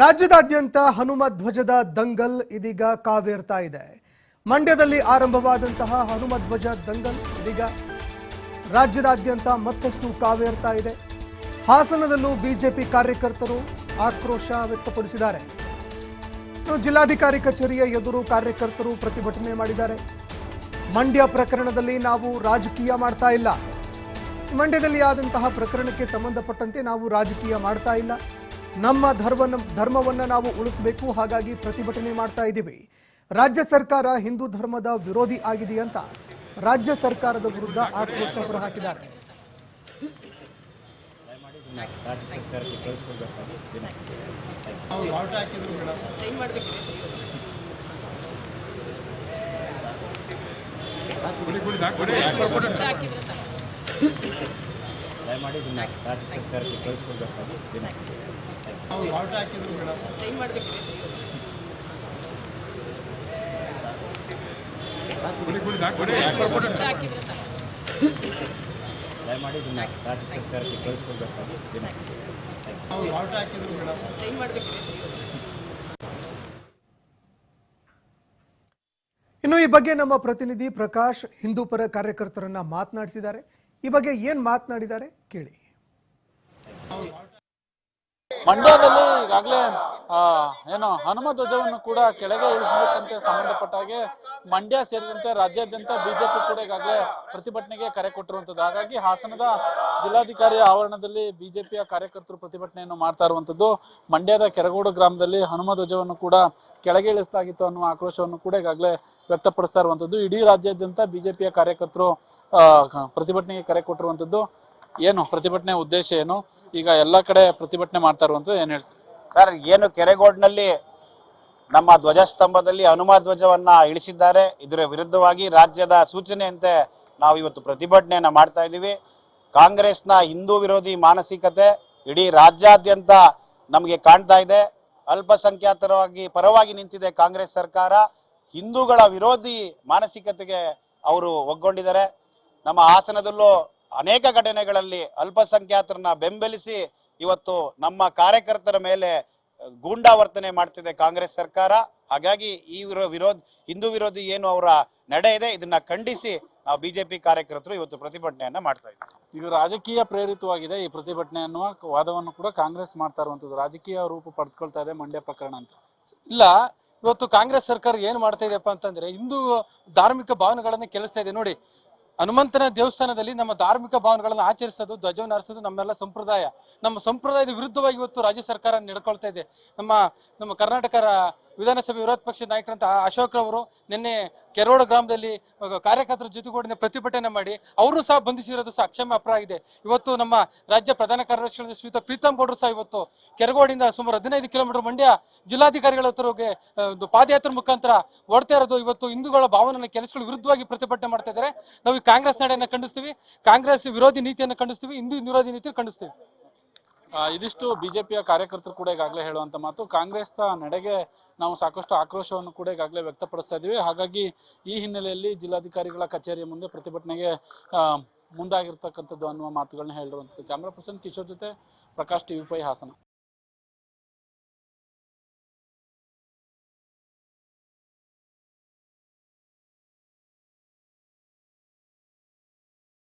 ರಾಜ್ಯದಾದ್ಯಂತ ಹನುಮ ಧ್ವಜದ ದಂಗಲ್ ಇದೀಗ ಕಾವೇರ್ತಾ ಇದೆ. ಮಂಡ್ಯದಲ್ಲಿ ಆರಂಭವಾದಂತಹ ಹನುಮ ಧ್ವಜ ದಂಗಲ್ ಇದೀಗ ರಾಜ್ಯದಾದ್ಯಂತ ಮತ್ತಷ್ಟು ಕಾವೇರ್ತಾ ಇದೆ. ಹಾಸನದಲ್ಲೂ ಬಿಜೆಪಿ ಕಾರ್ಯಕರ್ತರು ಆಕ್ರೋಶ ವ್ಯಕ್ತಪಡಿಸಿದ್ದಾರೆ. ಜಿಲ್ಲಾಧಿಕಾರಿ ಕಚೇರಿಯ ಎದುರು ಕಾರ್ಯಕರ್ತರು ಪ್ರತಿಭಟನೆ ಮಾಡಿದ್ದಾರೆ. ಮಂಡ್ಯ ಪ್ರಕರಣದಲ್ಲಿ ನಾವು ರಾಜಕೀಯ ಮಾಡ್ತಾ ಇಲ್ಲ. ಮಂಡ್ಯದಲ್ಲಿ ಆದಂತಹ ಪ್ರಕರಣಕ್ಕೆ ಸಂಬಂಧಪಟ್ಟಂತೆ ನಾವು ರಾಜಕೀಯ ಮಾಡ್ತಾ ಇಲ್ಲ. ನಮ್ಮ ಧರ್ಮನ ಧರ್ಮವನ್ನ ನಾವು ಉಳಿಸಬೇಕು, ಹಾಗಾಗಿ ಪ್ರತಿಭಟನೆ ಮಾಡ್ತಾ ಇದ್ದೀವಿ. ರಾಜ್ಯ ಸರ್ಕಾರ ಹಿಂದೂ ಧರ್ಮದ ವಿರೋಧಿ ಆಗಿದೆ ಅಂತ ರಾಜ್ಯ ಸರ್ಕಾರದ ವಿರುದ್ಧ ಆಕ್ರೋಶ ಹೊರಹಾಕಿದ್ದಾರೆ. ಕಳಿಸ್ಕೊಡ್ಬೇಕಾಗಿ ದಯಮಾಡಿ ಇದನ್ನ ರಾಜ್ಯ ಸರ್ಕಾರಕ್ಕೆ ಕಳಿಸ್ಕೊಡ್ಬೇಕಾಗಿ ದಯಮಾಡಿ ಇದನ್ನ ರಾಜ್ಯ ಸರ್ಕಾರಕ್ಕೆ ಕಳಿಸ್ಕೊಡ್ಬೇಕಾಗಿ ಇನ್ನು ಈ ಬಗ್ಗೆ ನಮ್ಮ ಪ್ರತಿನಿಧಿ ಪ್ರಕಾಶ್ ಹಿಂದೂಪರ ಕಾರ್ಯಕರ್ತರನ್ನ ಮಾತನಾಡಿಸಿದ್ದಾರೆ. ಈ ಬಗ್ಗೆ ಏನ್ ಮಾತನಾಡಿದ್ದಾರೆ ಕೇಳಿ. ಮಂಡ್ಯದಲ್ಲಿ ಈಗಾಗಲೇ ಏನು ಹನುಮ ಧ್ವಜವನ್ನು ಕೂಡ ಕೆಳಗೆ ಇಳಿಸಬೇಕಂತೆ ಸಂಬಂಧಪಟ್ಟ ಹಾಗೆ ಮಂಡ್ಯ ಸೇರಿದಂತೆ ರಾಜ್ಯಾದ್ಯಂತ ಬಿಜೆಪಿ ಕೂಡ ಈಗಾಗಲೇ ಪ್ರತಿಭಟನೆಗೆ ಕರೆ ಕೊಟ್ಟಿರುವಂತದ್ದು ಹಾಗಾಗಿ ಹಾಸನದ ಜಿಲ್ಲಾಧಿಕಾರಿ ಆವರಣದಲ್ಲಿ ಬಿಜೆಪಿಯ ಕಾರ್ಯಕರ್ತರು ಪ್ರತಿಭಟನೆಯನ್ನು ಮಾಡ್ತಾ ಇರುವಂತದ್ದು ಮಂಡ್ಯದ ಕೆರಗೋಡು ಗ್ರಾಮದಲ್ಲಿ ಹನುಮ ಧ್ವಜವನ್ನು ಕೂಡ ಕೆಳಗೆ ಇಳಿಸಲಾಗಿತ್ತು ಅನ್ನುವ ಆಕ್ರೋಶವನ್ನು ಕೂಡ ಈಗಾಗಲೇ ವ್ಯಕ್ತಪಡಿಸ್ತಾ ಇರುವಂತದ್ದು ಇಡೀ ರಾಜ್ಯಾದ್ಯಂತ ಬಿಜೆಪಿಯ ಕಾರ್ಯಕರ್ತರು ಆ, ಪ್ರತಿಭಟನೆಗೆ ಕರೆ ಕೊಟ್ಟಿರುವಂತದ್ದು ಏನು ಪ್ರತಿಭಟನೆ ಉದ್ದೇಶ ಏನು? ಈಗ ಎಲ್ಲ ಕಡೆ ಪ್ರತಿಭಟನೆ ಮಾಡ್ತಾ ಇರುವಂತದ್ದು ಏನ್ ಹೇಳ್ತೀವಿ ಸರ್, ಏನು ಕೆರೆಗೋಡ್ನಲ್ಲಿ ನಮ್ಮ ಧ್ವಜಸ್ತಂಭದಲ್ಲಿ ಹನುಮ ಧ್ವಜವನ್ನ ಇಳಿಸಿದ್ದಾರೆ. ಇದರ ವಿರುದ್ಧವಾಗಿ ರಾಜ್ಯದ ಸೂಚನೆಯಂತೆ ನಾವು ಇವತ್ತು ಪ್ರತಿಭಟನೆಯನ್ನ ಮಾಡ್ತಾ ಇದ್ದೀವಿ. ಕಾಂಗ್ರೆಸ್ನ ಹಿಂದೂ ವಿರೋಧಿ ಮಾನಸಿಕತೆ ಇಡೀ ರಾಜ್ಯಾದ್ಯಂತ ನಮಗೆ ಕಾಣ್ತಾ ಇದೆ. ಅಲ್ಪಸಂಖ್ಯಾತರವಾಗಿ ಪರವಾಗಿ ನಿಂತಿದೆ ಕಾಂಗ್ರೆಸ್ ಸರ್ಕಾರ. ಹಿಂದೂಗಳ ವಿರೋಧಿ ಮಾನಸಿಕತೆಗೆ ಅವರು ಒಗ್ಗೊಂಡಿದ್ದಾರೆ. ನಮ್ಮ ಹಾಸನದಲ್ಲೂ ಅನೇಕ ಘಟನೆಗಳಲ್ಲಿ ಅಲ್ಪಸಂಖ್ಯಾತರನ್ನ ಬೆಂಬಲಿಸಿ ಇವತ್ತು ನಮ್ಮ ಕಾರ್ಯಕರ್ತರ ಮೇಲೆ ಗೂಂಡಾವರ್ತನೆ ಮಾಡ್ತಿದೆ ಕಾಂಗ್ರೆಸ್ ಸರ್ಕಾರ. ಹಾಗಾಗಿ ಈ ವಿರೋ, ವಿರೋಧ, ಹಿಂದೂ ವಿರೋಧಿ ಏನು ಅವರ ನಡೆ ಇದೆ, ಇದನ್ನ ಖಂಡಿಸಿ ನಾವು ಬಿಜೆಪಿ ಕಾರ್ಯಕರ್ತರು ಇವತ್ತು ಪ್ರತಿಭಟನೆಯನ್ನ ಮಾಡ್ತಾ ಇದ್ದಾರೆ ಇದು ರಾಜಕೀಯ ಪ್ರೇರಿತವಾಗಿದೆ, ಈ ಪ್ರತಿಭಟನೆ ಅನ್ನುವ ವಾದವನ್ನು ಕೂಡ ಕಾಂಗ್ರೆಸ್ ಮಾಡ್ತಾ ಇರುವಂತದ್ದು ರಾಜಕೀಯ ರೂಪ ಪಡೆದುಕೊಳ್ತಾ ಇದೆ ಮಂಡ್ಯ ಪ್ರಕರಣ ಅಂತ. ಇಲ್ಲ, ಇವತ್ತು ಕಾಂಗ್ರೆಸ್ ಸರ್ಕಾರ ಏನ್ ಮಾಡ್ತಾ ಇದೆಯಪ್ಪ ಅಂತಂದ್ರೆ, ಹಿಂದೂ ಧಾರ್ಮಿಕ ಭಾವನೆಗಳನ್ನ ಕೆಲಸ್ತಾ ಇದೆ. ನೋಡಿ ಹನುಮಂತನ ದೇವಸ್ಥಾನದಲ್ಲಿ ನಮ್ಮ ಧಾರ್ಮಿಕ ಭಾವನೆಗಳನ್ನ ಆಚರಿಸೋದು, ಧ್ವಜವನ್ನು ಹರಿಸೋದು ನಮ್ಮೆಲ್ಲ ಸಂಪ್ರದಾಯ. ನಮ್ಮ ಸಂಪ್ರದಾಯದ ವಿರುದ್ಧವಾಗಿ ಇವತ್ತು ರಾಜ್ಯ ಸರ್ಕಾರ ನಡ್ಕೊಳ್ತಾ ಇದೆ. ನಮ್ಮ ನಮ್ಮ ಕರ್ನಾಟಕ ವಿಧಾನಸಭೆ ವಿರೋಧ ಪಕ್ಷದ ನಾಯಕರಂತ ಅಶೋಕ್ ರವರು ನಿನ್ನೆ ಕೆರೋಡ ಗ್ರಾಮದಲ್ಲಿ ಕಾರ್ಯಕರ್ತರ ಜೊತೆಗೂಡಿನ ಪ್ರತಿಭಟನೆ ಮಾಡಿ ಅವರು ಸಹ ಬಂಧಿಸಿರೋದು ಸಹ ಅಕ್ಷಮ್ಯ ಅಪರಾಧ ಇದೆ. ಇವತ್ತು ನಮ್ಮ ರಾಜ್ಯ ಪ್ರಧಾನ ಕಾರ್ಯದರ್ಶಿಗಳಾದ ಶ್ರೀಯುತ ಪ್ರೀತಮ್ ಗೌಡರು ಸಹ ಇವತ್ತು ಕೆರಗೋಡಿಂದ ಸುಮಾರು ಹದಿನೈದು ಕಿಲೋಮೀಟರ್ ಮಂಡ್ಯ ಜಿಲ್ಲಾಧಿಕಾರಿಗಳ ಹತ್ರಗೆ ಒಂದು ಪಾದಯಾತ್ರೆ ಮುಖಾಂತರ ಓಡ್ತಾ ಇರೋದು ಇವತ್ತು ಹಿಂದೂಗಳ ಭಾವನೆ ಕೆಲಸಗಳ ವಿರುದ್ಧವಾಗಿ ಪ್ರತಿಭಟನೆ ಮಾಡ್ತಾ ಇದ್ದಾರೆ. ನಾವು ಈ ಕಾಂಗ್ರೆಸ್ ನಡೆಯನ್ನು ಖಂಡಿಸ್ತೀವಿ. ಕಾಂಗ್ರೆಸ್ ವಿರೋಧಿ ನೀತಿಯನ್ನು ಖಂಡಿಸ್ತೀವಿ. ಹಿಂದೂ ವಿರೋಧಿ ನೀತಿಯನ್ನು ಖಂಡಿಸ್ತೀವಿ. ಇದಿಷ್ಟು ಬಿಜೆಪಿಯ ಕಾರ್ಯಕರ್ತರು ಕೂಡ ಈಗಾಗಲೇ ಹೇಳುವಂತ ಮಾತು. ಕಾಂಗ್ರೆಸ್ ನಡೆಗೆ ನಾವು ಸಾಕಷ್ಟು ಆಕ್ರೋಶವನ್ನು ಕೂಡ ಈಗಾಗಲೇ ವ್ಯಕ್ತಪಡಿಸ್ತಾ ಇದೀವಿ ಹಾಗಾಗಿ ಈ ಹಿನ್ನೆಲೆಯಲ್ಲಿ ಜಿಲ್ಲಾಧಿಕಾರಿಗಳ ಕಚೇರಿಯ ಮುಂದೆ ಪ್ರತಿಭಟನೆಗೆ ಮುಂದಾಗಿರ್ತಕ್ಕಂಥದ್ದು ಅನ್ನುವ ಮಾತುಗಳನ್ನ ಹೇಳಿರುವಂಥದ್ದು. ಕ್ಯಾಮ್ರಾ ಪರ್ಸನ್ ಕಿಶೋರ್ ಜೊತೆ ಪ್ರಕಾಶ್ ಟಿವಿ ಫೈ ಹಾಸನ.